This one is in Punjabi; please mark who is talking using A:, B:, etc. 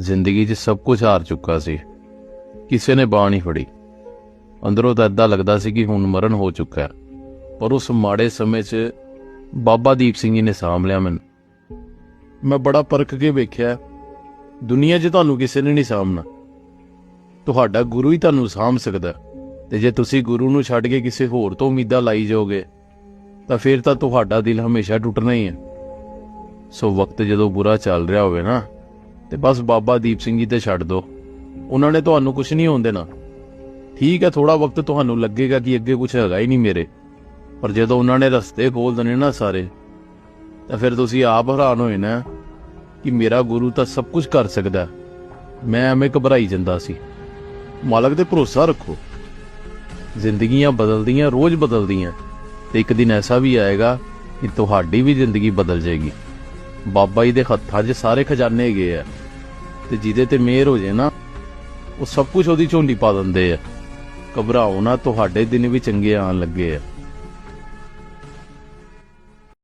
A: ਜ਼ਿੰਦਗੀ 'ਚ ਸਭ ਕੁਝ ਹਾਰ ਚੁੱਕਾ ਸੀ। ਕਿਸੇ ਨੇ ਬਾਹ ਨਹੀਂ ਫੜੀ। ਅੰਦਰੋਂ ਤਾਂ ਏਦਾਂ ਲੱਗਦਾ ਸੀ ਕਿ ਹੁਣ ਮਰਨ ਹੋ ਚੁੱਕਾ ਹੈ। ਪਰ ਉਸ ਮਾੜੇ ਸਮੇਂ 'ਚ ਬਾਬਾ ਦੀਪ ਸਿੰਘ ਜੀ ਨੇ ਸਾਂਭ ਲਿਆ ਮੈਨੂੰ। ਮੈਂ ਬੜਾ ਪਰਖ ਕੇ ਵੇਖਿਆ, ਦੁਨੀਆ 'ਚ ਤੁਹਾਨੂੰ ਕਿਸੇ ਨੇ ਨਹੀਂ ਸਾਂਭਣਾ। ਤੁਹਾਡਾ ਗੁਰੂ ਹੀ ਤੁਹਾਨੂੰ ਸਾਂਭ ਸਕਦਾ ਹੈ। ਤੇ ਜੇ ਤੁਸੀਂ ਗੁਰੂ ਨੂੰ ਛੱਡ ਕੇ ਕਿਸੇ ਹੋਰ ਤੋਂ ਉਮੀਦਾਂ ਲਾਈ ਜਾਓਗੇ, ਤਾਂ ਫਿਰ ਤਾਂ ਤੁਹਾਡਾ ਦਿਲ ਹਮੇਸ਼ਾ ਟੁੱਟਣਾ ਹੀ ਹੈ। ਸੋ ਵਕਤ ਜਦੋਂ ਬੁਰਾ ਚੱਲ ਰਿਹਾ ਹੋਵੇ ਨਾ ਤੇ ਬਸ ਬਾਬਾ ਦੀਪ ਸਿੰਘ ਜੀ ਤੇ ਛੱਡ ਦਿਓ ਉਹਨਾਂ ਨੇ ਤੁਹਾਨੂੰ ਕੁਝ ਨਹੀਂ ਹੋਣ ਦੇਣਾ। ਠੀਕ ਹੈ ਥੋੜਾ ਵਕਤ ਤੁਹਾਨੂੰ ਲੱਗੇਗਾ ਕਿ ਅੱਗੇ ਕੁਝ ਹੈਗਾ ਹੀ ਨਹੀਂ ਮੇਰੇ। ਪਰ ਜਦੋਂ ਉਹਨਾਂ ਨੇ ਰਸਤੇ ਖੋਲ ਦੇਣੇ ਨਾ ਸਾਰੇ, ਤਾਂ ਫਿਰ ਤੁਸੀਂ ਆਪ ਹੈਰਾਨ ਹੋਏ ਨਾ ਕਿ ਮੇਰਾ ਗੁਰੂ ਤਾਂ ਸਭ ਕੁਝ ਕਰ ਸਕਦਾ ਮੈਂ ਐਵੇਂ ਘਬਰਾਈ ਜਾਂਦਾ ਸੀ। ਮਾਲਕ ਤੇ ਭਰੋਸਾ ਰੱਖੋ। ਜ਼ਿੰਦਗੀਆਂ ਬਦਲਦੀਆਂ, ਰੋਜ਼ ਬਦਲਦੀਆਂ। ਤੇ ਇੱਕ ਦਿਨ ਐਸਾ ਵੀ ਆਏਗਾ ਕਿ ਤੁਹਾਡੀ ਵੀ ਜ਼ਿੰਦਗੀ ਬਦਲ ਜਾਏਗੀ। ਬਾਬਾ ਜੀ ਦੇ ਹੱਥਾਂ 'ਚ ਸਾਰੇ ਖਜ਼ਾਨੇ ਗਏ ਆ। ਤੇ ਜਿਹਦੇ ਤੇ ਮਿਹਰ ਹੋ ਜੇ ਨਾ, ਉਹ ਸਭ ਕੁਝ ਉਹਦੀ ਝੋਲੀ ਪਾ ਦਿੰਦੇ ਆ। ਘਬਰਾਓ ਨਾ, ਤੁਹਾਡੇ ਦਿਨ ਵੀ ਚੰਗੇ ਆਉਣ ਲੱਗੇ ਆ।